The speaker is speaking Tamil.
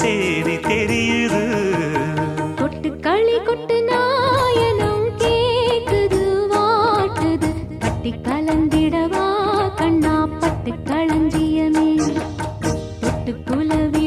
கச்சேரி தெரியுது. கொட்டு களி கொட்டு நாயனம் கேக்குது வாட்டுது. பட்டி கலந்திடவா கண்ணா பட்டு களஞ்சியமே. தொட்டு குலவி